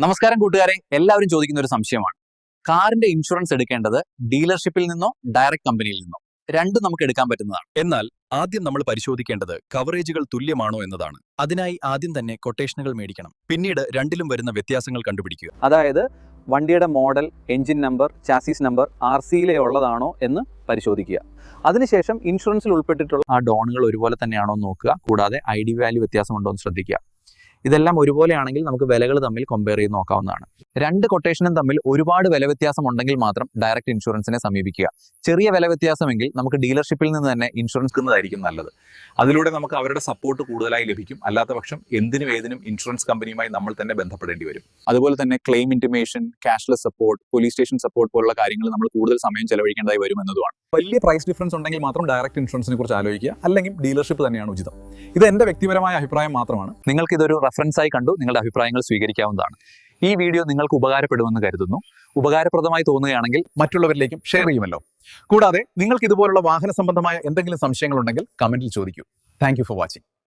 നമസ്കാരം കൂട്ടുകാരെ. എല്ലാവരും ചോദിക്കുന്ന ഒരു സംശയമാണ്. കാറിന്റെ ഇൻഷുറൻസ് എടുക്കേണ്ടത് ഡീലർഷിപ്പിൽ നിന്നോ ഡയറക്റ്റ് കമ്പനിയിൽ നിന്നോ? രണ്ടും നമുക്ക് എടുക്കാൻ പറ്റുന്നതാണ്. എന്നാൽ ആദ്യം നമ്മൾ പരിശോധിക്കേണ്ടത് കവറേജുകൾ തുല്യമാണോ എന്നതാണ്. അതിനായി ആദ്യം തന്നെ കൊട്ടേഷനുകൾ മേടിക്കണം. പിന്നീട് രണ്ടിലും വരുന്ന വ്യത്യാസങ്ങൾ കണ്ടുപിടിക്കുക. അതായത് വണ്ടിയുടെ model engine number chassis number R സിയിലെ ഉള്ളതാണോ എന്ന് പരിശോധിക്കുക. അതിനുശേഷം ഇൻഷുറൻസിൽ ഉൾപ്പെട്ടിട്ടുള്ള ആ ഡോണുകൾ ഒരുപോലെ തന്നെയാണോ എന്ന് നോക്കുക. കൂടാതെ ഐ ഡി വാല്യൂ വ്യത്യാസമുണ്ടോ എന്ന് ശ്രദ്ധിക്കുക. ഇതെല്ലാം ഒരുപോലെയാണെങ്കിൽ നമുക്ക് വിലകൾ തമ്മിൽ കമ്പയർ ചെയ്ത് നോക്കാവുന്നതാണ്. രണ്ട് കൊട്ടേഷനും തമ്മിൽ ഒരുപാട് വില വ്യത്യാസം ഉണ്ടെങ്കിൽ മാത്രം ഡയറക്റ്റ് ഇൻഷുറൻസിനെ സമീപിക്കുക. ചെറിയ വില വ്യത്യാസമെങ്കിൽ നമുക്ക് ഡീലർഷിപ്പിൽ നിന്ന് തന്നെ ഇൻഷുറൻസ് എന്നതായിരിക്കും നല്ലത്. അതിലൂടെ നമുക്ക് അവരുടെ സപ്പോർട്ട് കൂടുതലായി ലഭിക്കും. അല്ലാത്ത പക്ഷം എന്തിനും ഏതിനും ഇൻഷുറൻസ് കമ്പനിയുമായി നമ്മൾ തന്നെ ബന്ധപ്പെടേണ്ടി വരും. അതുപോലെ തന്നെ claim intimation cashless support police station support പോലുള്ള കാര്യങ്ങൾ നമ്മൾ കൂടുതൽ സമയം ചെലവഴിക്കേണ്ടതായി വരും എന്നതുമാണ്. വലിയ പ്രൈസ് ഡിഫറൻസ് ഉണ്ടെങ്കിൽ മാത്രം ഡയറക്റ്റ് ഇൻഷുറൻസിനെ കുറിച്ച് ആലോചിക്കുക. അല്ലെങ്കിൽ ഡീലർഷിപ്പ് തന്നെയാണ് ഉചിതം. ഇത് എന്റെ വ്യക്തിപരമായ അഭിപ്രായം മാത്രമാണ്. നിങ്ങൾക്ക് ഇതൊരു റെഫറൻസ് ആയി കണ്ടു. നിങ്ങളുടെ അഭിപ്രായങ്ങൾ സ്വീകരിക്കാവുന്നതാണ്. ഈ വീഡിയോ നിങ്ങൾക്ക് ഉപകാരപ്പെടുമെന്ന് കരുതുന്നു. ഉപകാരപ്രദമായി തോന്നുകയാണെങ്കിൽ മറ്റുള്ളവരിലേക്കും ഷെയർ ചെയ്യുമല്ലോ. കൂടാതെ നിങ്ങൾക്ക് ഇതുപോലുള്ള വാഹന സംബന്ധമായ എന്തെങ്കിലും സംശയങ്ങളുണ്ടെങ്കിൽ കമന്റിൽ ചോദിക്കൂ. Thank for watching